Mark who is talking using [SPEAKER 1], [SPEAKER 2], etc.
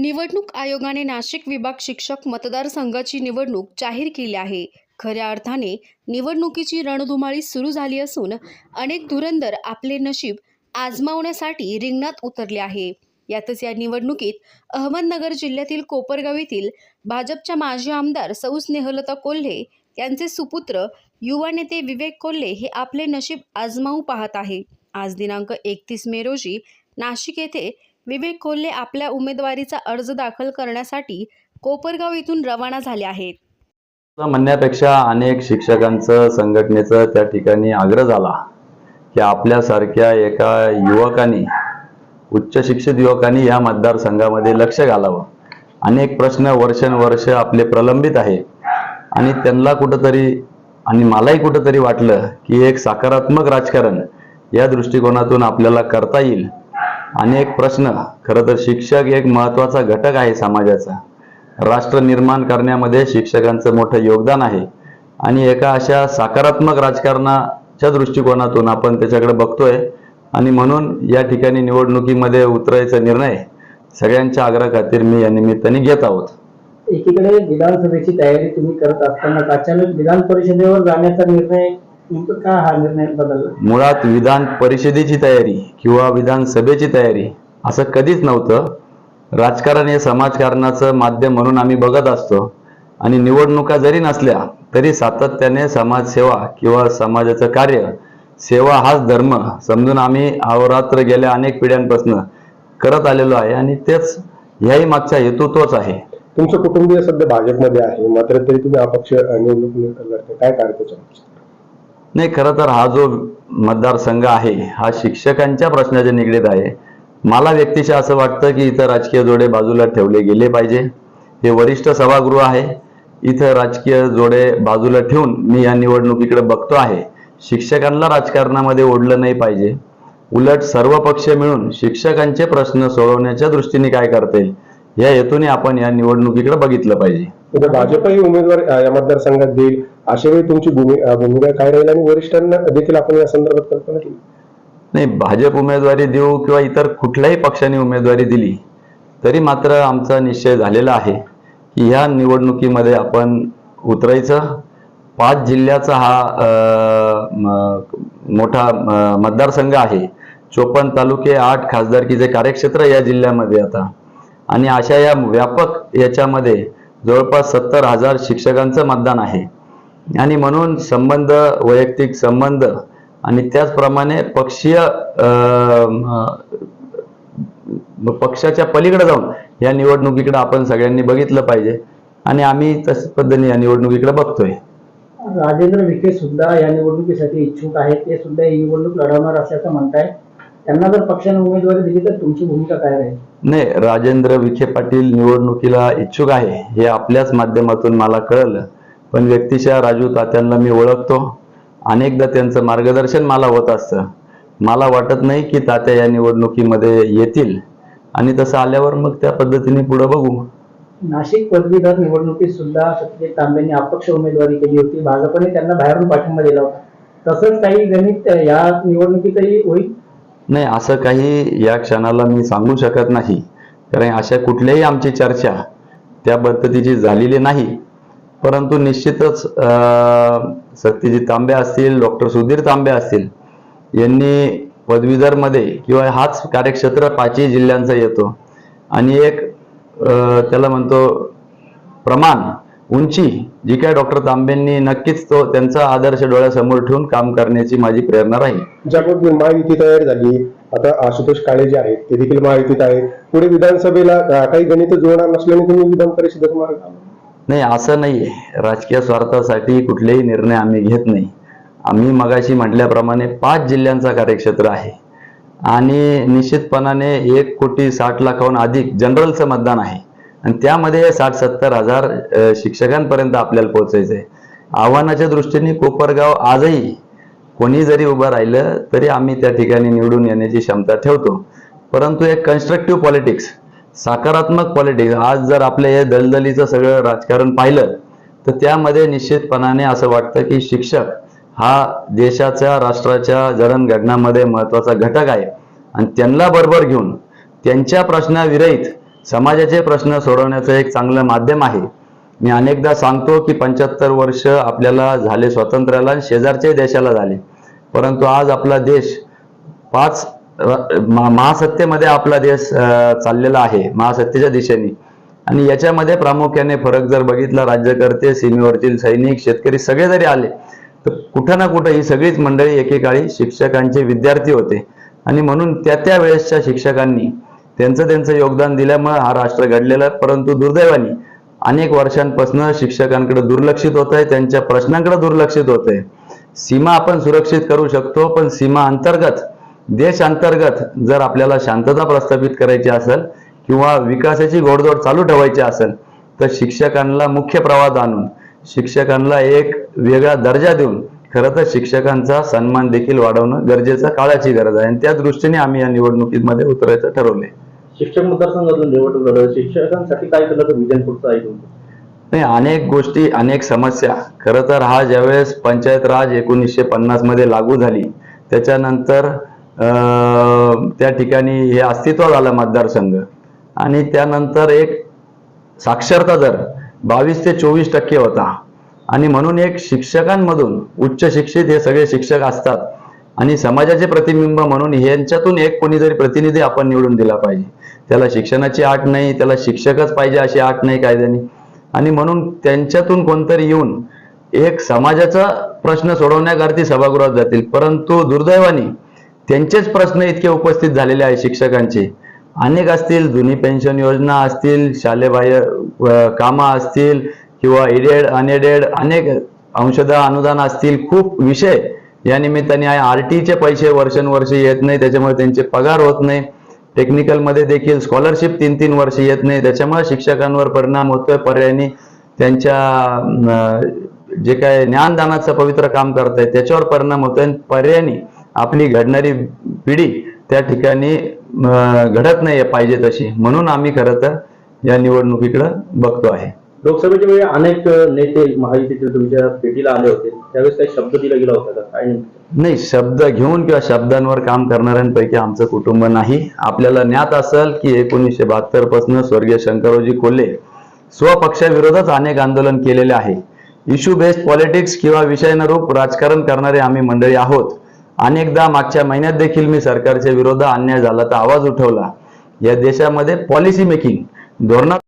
[SPEAKER 1] निवडणूक आयोगाने नाशिक विभाग शिक्षक मतदारसंघाची निवडणूक जाहीर केली आहे. खऱ्या अर्थाने निवडणुकीची रणधुमाळी सुरू झाली असून अनेक धुरंदर आपले नशीब आजमावण्यासाठी रिंगणात उतरले आहे. यातच या निवडणुकीत अहमदनगर जिल्ह्यातील कोपरगाव येथील भाजपच्या माजी आमदार सौ स्नेहलता कोल्हे यांचे सुपुत्र युवा नेते विवेक कोल्हे हे आपले नशीब आजमावू पाहत आहे. आज दिनांक एकतीस मे रोजी नाशिक येथे विवेक कोल्हे आपल्या उमेदवारीचा अर्ज दाखल करण्यासाठी कोपरगाव येथून रवाना झाले आहेत.
[SPEAKER 2] म्हणण्यापेक्षा अनेक शिक्षकांचं संघटनेचं त्या ठिकाणी आग्रह झाला की आपल्यासारख्या एका युवकांनी उच्च शिक्षित युवकांनी या मतदारसंघामध्ये लक्ष घालावं. अनेक प्रश्न वर्षानुवर्ष आपले प्रलंबित आहे आणि त्यांना कुठंतरी आणि मलाही कुठंतरी वाटलं की एक सकारात्मक राजकारण या दृष्टिकोनातून आपल्याला करता येईल. अनेक प्रश्न. खरं तर शिक्षक एक महत्त्वाचा घटक आहे समाजाचा. राष्ट्र निर्माण करण्यामध्ये शिक्षकांचं मोठं योगदान आहे. आणि एका अशा सकारात्मक राजकारणाच्या दृष्टिकोनातून आपण त्याच्याकडे बघतोय. आणि म्हणून या ठिकाणी निवडणुकीमध्ये उतरायचा निर्णय सगळ्यांच्या आग्रह खातीर मी या निमित्ताने घेत आहोत.
[SPEAKER 3] एकीकडे विधानसभेची तयारी तुम्ही करत असताना अचानक विधान परिषदेवर जाण्याचा निर्णय का हा निर्णय बदलला?
[SPEAKER 2] मुळात विधान परिषदेची तयारी किंवा विधानसभेची तयारी असं कधीच नव्हतं. राजकारण हे समाजकारणाचं माध्यम म्हणून आम्ही बघत असतो. आणि निवडणुका जरी नसल्या तरी सातत्याने समाजसेवा किंवा समाजाचं कार्य सेवा हाच धर्म समजून आम्ही अहोरात्र गेल्या अनेक पिढ्यांपासून करत आलेलो आहे आणि तेच ह्याही मागचा हेतू तोच आहे.
[SPEAKER 4] तुमचं कुटुंबीय सध्या भाजपमध्ये आहे मात्र तरी तुम्ही अपक्ष निवडणूक काय त्याचं
[SPEAKER 2] नाही खरं तर हा जो मतदारसंघ आहे हा शिक्षकांच्या प्रश्नाच्या निगडीत आहे. मला व्यक्तिशः असं वाटतं की इथं राजकीय जोडे बाजूला ठेवले गेले पाहिजे. हे वरिष्ठ सभागृह आहे. इथं राजकीय जोडे बाजूला ठेवून मी या निवडणुकीकडे बघतो आहे. शिक्षकांना राजकारणामध्ये ओढलं नाही पाहिजे. उलट सर्व पक्ष मिळून शिक्षकांचे प्रश्न सोडवण्याच्या दृष्टीने काय करता येईल या हेतूने आपण या निवडणुकीकडे बघितलं पाहिजे.
[SPEAKER 4] उद्या भाजपही उमेदवार या मतदारसंघात देईल अशा वेळी तुमची भूमिका काय राहील आणि वरिष्ठांना देखील आपण या संदर्भात कल्पना केली.
[SPEAKER 2] नाही भाजप उमेदवारी देऊ किंवा इतर कुठल्याही पक्षाने उमेदवारी दिली तरी मात्र आमचा निश्चय झालेला आहे की ह्या निवडणुकीमध्ये आपण उतरायचं. पाच जिल्ह्याचा हा मोठा मतदारसंघ आहे. चोपन्न तालुके आठ खासदारकीचे कार्यक्षेत्र या जिल्ह्यामध्ये आता. आणि अशा या व्यापक याच्यामध्ये जवळपास सत्तर हजार शिक्षकांचं मतदान आहे. आणि म्हणून संबंध वैयक्तिक संबंध आणि त्याचप्रमाणे पक्षीय पक्षाच्या पलीकडे जाऊन या निवडणुकीकडे आपण सगळ्यांनी बघितलं पाहिजे. आणि आम्ही तशाच पद्धतीने या निवडणुकीकडे बघतोय.
[SPEAKER 3] राजेंद्र विखे सुद्धा या निवडणुकीसाठी इच्छुक आहेत. ते सुद्धा ही निवडणूक लढवणार असल्याचं म्हणताय त्यांना जर पक्षाने उमेदवारी दिली तर तुमची भूमिका काय राहील?
[SPEAKER 2] नाही राजेंद्र विखे पाटील निवडणुकीला इच्छुक आहे हे आपल्याच माध्यमातून मला कळलं. पण व्यक्तिशः राजू तात्यांना मी ओळखतो. अनेकदा त्यांचं मार्गदर्शन मला होत असतं. मला वाटत नाही की तात्या या निवडणुकीमध्ये येतील. आणि तसं आल्यावर मग त्या पद्धतीने पुढे बघू.
[SPEAKER 3] नाशिक पदवीधर निवडणुकीत सुद्धा सत्यजित तांबेंनी अपक्ष उमेदवारी केली होती. भाजपने त्यांना बाहेरून पाठिंबा दिला होता. तसंच काही गणित या निवडणुकीतही होईल.
[SPEAKER 2] नाही असं काही या क्षणाला मी सांगू शकत नाही. कारण अशा कुठल्याही आमची चर्चा त्या पद्धतीची झालेली नाही. परंतु निश्चितच सत्यजित तांबे असतील डॉक्टर सुधीर तांबे असतील यांनी पदवीधरमध्ये किंवा हाच कार्यक्षेत्र पाचही जिल्ह्यांचा येतो. आणि एक त्याला म्हणतो प्रमाण उंची जी काय डॉक्टर तांबेंनी नक्कीच तो त्यांचा आदर्श डोळ्यासमोर ठेवून काम करण्याची माझी प्रेरणा राहील.
[SPEAKER 4] ज्या पद्धतीने महायुती तयार झाली. आता आशुतोष काळे जे आहेत ते देखील महायुतीत आहेत. पुढे विधानसभेला काही गणित जुळणार नसल्याने तुम्ही विधान परिषदेत
[SPEAKER 2] नाही असं नाहीये. राजकीय स्वार्थासाठी कुठलेही निर्णय आम्ही घेत नाही. आम्ही मगाशी म्हटल्याप्रमाणे पाच जिल्ह्यांचा कार्यक्षेत्र आहे. आणि निश्चितपणाने एक कोटी साठ लाखाहून अधिक जनरलचं मतदान आहे. आणि त्यामध्ये साठ सत्तर हजार शिक्षकांपर्यंत आपल्याला पोहोचायचं आहे आव्हानाच्या दृष्टीने कोपरगाव आजही कोणी जरी उभं राहिलं तरी आम्ही त्या ठिकाणी निवडून येण्याची क्षमता ठेवतो. परंतु एक कन्स्ट्रक्टिव्ह पॉलिटिक्स सकारात्मक पॉलिटिक्स आज जर आपलं हे दलदलीचं सगळं राजकारण पाहिलं तर त्यामध्ये निश्चितपणाने असं वाटतं की शिक्षक हा देशाच्या राष्ट्राच्या जडणघडणामध्ये महत्त्वाचा घटक आहे. आणि त्यांना बरोबर घेऊन त्यांच्या प्रश्नाविरहित समाजाचे प्रश्न सोडवण्याचं एक चांगलं माध्यम आहे. मी अनेकदा सांगतो की पंच्याहत्तर वर्ष आपल्याला झाले स्वातंत्र्याला आणि शेजारच्याही देशाला झाले. परंतु आज आपला देश पाच महासत्तेमध्ये आपला देश चाललेला आहे महासत्तेच्या दिशेने. आणि याच्यामध्ये प्रामुख्याने फरक जर बघितला राज्यकर्ते सीमेवरतील सैनिक शेतकरी सगळे जरी आले तर कुठं ना कुठं ही सगळीच मंडळी एकेकाळी शिक्षकांचे विद्यार्थी होते. आणि म्हणून त्या त्या वेळेसच्या शिक्षकांनी त्यांचं त्यांचं योगदान दिल्यामुळे हा राष्ट्र घडलेला आहे. परंतु दुर्दैवाने अनेक वर्षांपासून शिक्षकांकडे दुर्लक्षित होत आहे त्यांच्या प्रश्नांकडे दुर्लक्षित होत आहे. सीमा आपण सुरक्षित करू शकतो पण सीमा अंतर्गत देश अंतर्गत जर आपल्याला शांतता प्रस्थापित करायची असेल किंवा विकासाची गोडदोड चालू ठेवायची असेल तर शिक्षकांना मुख्य प्रवाद आणून शिक्षकांना एक वेगळा दर्जा देऊन खरं तर शिक्षकांचा सन्मान देखील वाढवणं गरजेचं काळाची गरज आहे. आणि त्या दृष्टीने आम्ही या निवडणुकीमध्ये उतरायचं ठरवलंय.
[SPEAKER 5] शिक्षक मतदारसंघातून निवडणूक लढवत शिक्षकांसाठी काय केलं तर विजन पुढचं ऐकून
[SPEAKER 2] नाही अनेक गोष्टी अनेक समस्या. खरं तर हा ज्यावेळेस पंचायत राज एकोणीसशे पन्नासमध्ये लागू झाली त्याच्यानंतर त्या ठिकाणी हे अस्तित्वात आलं मतदारसंघ. आणि त्यानंतर एक साक्षरता दर बावीस ते चोवीस टक्के होता. आणि म्हणून एक शिक्षकांमधून उच्च शिक्षित हे सगळे शिक्षक असतात. आणि समाजाचे प्रतिबिंब म्हणून यांच्यातून एक कोणीतरी प्रतिनिधी आपण निवडून दिला पाहिजे. त्याला शिक्षणाची आठ नाही त्याला शिक्षकच पाहिजे अशी आठ नाही कायद्याने. आणि म्हणून त्यांच्यातून कोणतरी येऊन एक समाजाचा प्रश्न सोडवण्याकरती सभागृहात जातील. परंतु दुर्दैवाने त्यांचेच प्रश्न इतके उपस्थित झालेले आहे शिक्षकांचे. अनेक असतील जुनी पेन्शन योजना असतील शालेबाह्य कामं असतील किंवा एडेड अनएडेड अनेक अंशदा अनुदान असतील खूप विषय या निमित्ताने आहे आर टीचे पैसे वर्षानुवर्ष येत नाही त्याच्यामुळे त्यांचे पगार होत नाही. टेक्निकलमध्ये देखील स्कॉलरशिप तीन तीन वर्ष येत नाही त्याच्यामुळे शिक्षकांवर परिणाम होतोय. पर्यायाने त्यांच्या जे काय ज्ञानदानाचं पवित्र काम करतायत त्याच्यावर परिणाम होतोय. आणि पर्यायाने आपली घडणारी पिढी त्या ठिकाणी घडत नाही पाहिजे तशी. म्हणून आम्ही खरं तर या निवडणुकीकडं बघतो आहे.
[SPEAKER 5] लोकसभेच्या वेळी अनेक नेते महायुतीचे तुमच्या भेटीला आले होते. त्यावेळेस काही शब्द दिला गेला होता का? काय
[SPEAKER 2] नाही शब्द घेऊन किंवा शब्दांवर काम करणाऱ्यांपैकी आमचं कुटुंब नाही. आपल्याला ज्ञात असेल की एकोणीसशे बहात्तरपासून स्वर्गीय शंकररावजी कोल्हे स्वपक्षाविरोधात अनेक आंदोलन केलेले आहे. इश्यू बेस्ड पॉलिटिक्स किंवा विषयानुरूप राजकारण करणारे आम्ही मंडळी आहोत. अनेकदा मागच्या महिन्यात देखील मी सरकारच्या विरोधात अन्याय झाला तर आवाज उठवला. या देशामध्ये पॉलिसी मेकिंग धोरणात